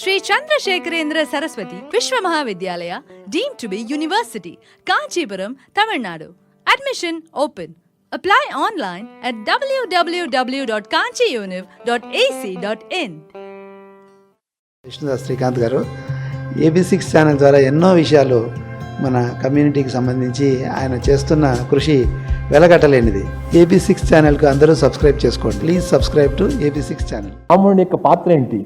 Shri Chandrasekharendra Saraswati Vishwa Mahavidyalaya deemed to be university Kanchipuram Tamil Nadu. Admission open apply online at WWW dot Kanchi kanchiuniv dot ac dot in Vishnudas Srikanth గారు AB six channel ద్వారా ఎన్నో విషయాలు మన కమ్యూనిటీకి సంబంధించి ఆయన చేస్తున్న కృషి వెలగట్టలేనిది. ఏబీ సిక్స్ ఛానల్కు అందరూ సబ్స్క్రైబ్ చేసుకోండి. Please subscribe to AB six channel రాముడి యొక్క పాత్ర ఏంటి?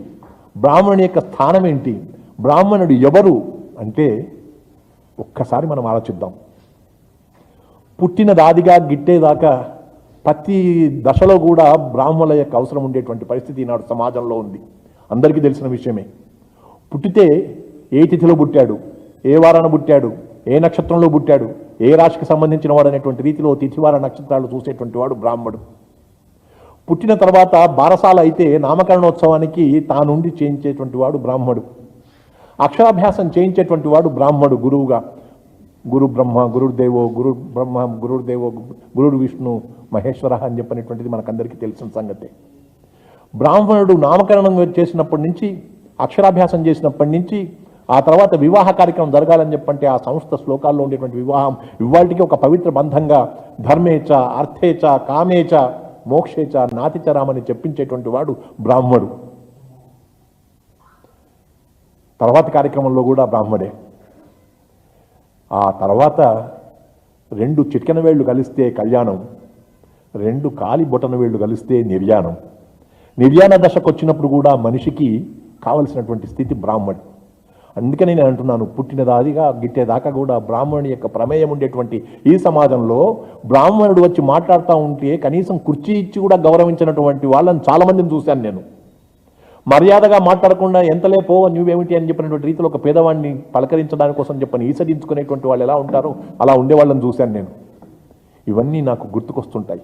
బ్రాహ్మణుని యొక్క స్థానం ఏంటి? బ్రాహ్మణుడు ఎవరు? అంటే ఒక్కసారి మనం ఆలోచిద్దాం. పుట్టిన దాదిగా గిట్టేదాకా ప్రతి దశలో కూడా బ్రాహ్మణుల యొక్క అవసరం ఉండేటువంటి పరిస్థితి ఈనాడు సమాజంలో ఉంది. అందరికీ తెలిసిన విషయమే. పుట్టితే ఏ తిథిలో పుట్టాడు? ఏ వారాన పుట్టాడు? ఏ నక్షత్రంలో పుట్టాడు? ఏ రాశికి సంబంధించిన వాడు అనేటువంటి రీతిలో తిథివార నక్షత్రాలు చూసేటువంటి వాడు బ్రాహ్మడు. పుట్టిన తర్వాత బారసాల అయితే నామకరణోత్సవానికి తానుండి చేయించేటువంటి వాడు బ్రాహ్మడు. అక్షరాభ్యాసం చేయించేటువంటి వాడు బ్రాహ్మడు గురువుగా. గురు బ్రహ్మ గురుదేవో గురు బ్రహ్మ గురుదేవో గురుడు విష్ణు మహేశ్వర అని చెప్పినటువంటిది మనకందరికీ తెలిసిన సంగతే. బ్రాహ్మణుడు నామకరణం చేసినప్పటి నుంచి అక్షరాభ్యాసం చేసినప్పటి నుంచి ఆ తర్వాత వివాహ కార్యక్రమం జరగాలని చెప్పంటే ఆ సంస్థ శ్లోకాల్లో ఉండేటువంటి వివాహం ఇవాళకి ఒక పవిత్ర బంధంగా ధర్మేచ అర్థేచ కామేచ మోక్షేచ నాతిచరామని చెప్పించేటువంటి వాడు బ్రాహ్మడు. తర్వాత కార్యక్రమంలో కూడా బ్రాహ్మడే. ఆ తర్వాత రెండు చిటికెన వేళ్ళు కలిస్తే కళ్యాణం రెండు కాలి బొటన వేళ్ళు కలిస్తే నిర్యాణం. నిర్యాణ దశకు వచ్చినప్పుడు కూడా మనిషికి కావలసినటువంటి స్థితి బ్రాహ్మణ్ అందుకని నేను అంటున్నాను పుట్టినదాదిగా గిట్టేదాకా కూడా బ్రాహ్మణుని యొక్క ప్రమేయం ఉండేటువంటి ఈ సమాజంలో బ్రాహ్మణుడు వచ్చి మాట్లాడుతూ ఉంటే కనీసం కుర్చీ ఇచ్చి కూడా గౌరవించినటువంటి వాళ్ళని చాలామందిని చూశాను నేను. మర్యాదగా మాట్లాడకుండా ఎంతలే పో నువ్వేమిటి అని చెప్పినటువంటి రీతిలో ఒక పేదవాడిని పలకరించడానికి కోసం చెప్పని ఈసడించుకునేటువంటి వాళ్ళు ఎలా ఉంటారో అలా ఉండేవాళ్ళని చూశాను నేను. ఇవన్నీ నాకు గుర్తుకొస్తుంటాయి.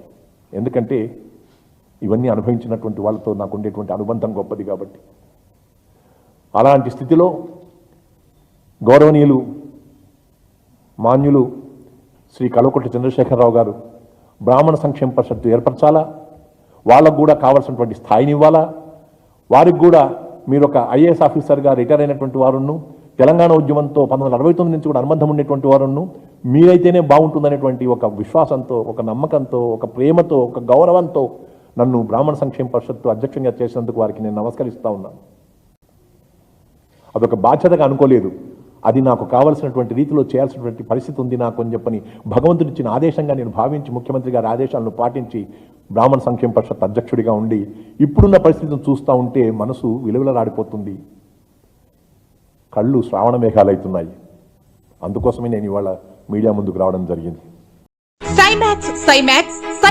ఎందుకంటే ఇవన్నీ అనుభవించినటువంటి వాళ్ళతో నాకు ఉండేటువంటి అనుబంధం గొప్పది కాబట్టి. అలాంటి స్థితిలో గౌరవనీయులు మాన్యులు శ్రీ కల్వకుట్ల చంద్రశేఖరరావు గారు బ్రాహ్మణ సంక్షేమ పరిషత్తు ఏర్పరచాలా? వాళ్ళకు కూడా కావాల్సినటువంటి స్థాయిని ఇవ్వాలా? వారికి కూడా మీరు ఒక ఐఏఎస్ ఆఫీసర్గా రిటైర్ అయినటువంటి వారును తెలంగాణ ఉద్యమంతో పంతొమ్మిది అరవై తొమ్మిది నుంచి కూడా అనుబంధం ఉండేటువంటి వారును మీరైతేనే బాగుంటుందనేటువంటి ఒక విశ్వాసంతో ఒక నమ్మకంతో ఒక ప్రేమతో ఒక గౌరవంతో నన్ను బ్రాహ్మణ సంక్షేమ పరిషత్తు అధ్యక్షంగా చేసినందుకు వారికి నేను నమస్కరిస్తూ ఉన్నాను. అదొక బాధ్యతగా అనుకోలేదు. అది నాకు కావలసినటువంటి రీతిలో చేయాల్సినటువంటి పరిస్థితి ఉంది నాకు అని చెప్పని భగవంతుడు ఇచ్చిన ఆదేశంగా నేను భావించి ముఖ్యమంత్రి గారి ఆదేశాలను పాటించి బ్రాహ్మణ సంక్షేమ పరిషత్ అధ్యక్షుడిగా ఉండి ఇప్పుడున్న పరిస్థితిని చూస్తూ ఉంటే మనసు విలువలరాడిపోతుంది కళ్ళు శ్రావణ మేఘాలవుతున్నాయి అందుకోసమే నేను ఇవాళ మీడియా ముందుకు రావడం జరిగింది. సైమాక్స్ సైమాక్స్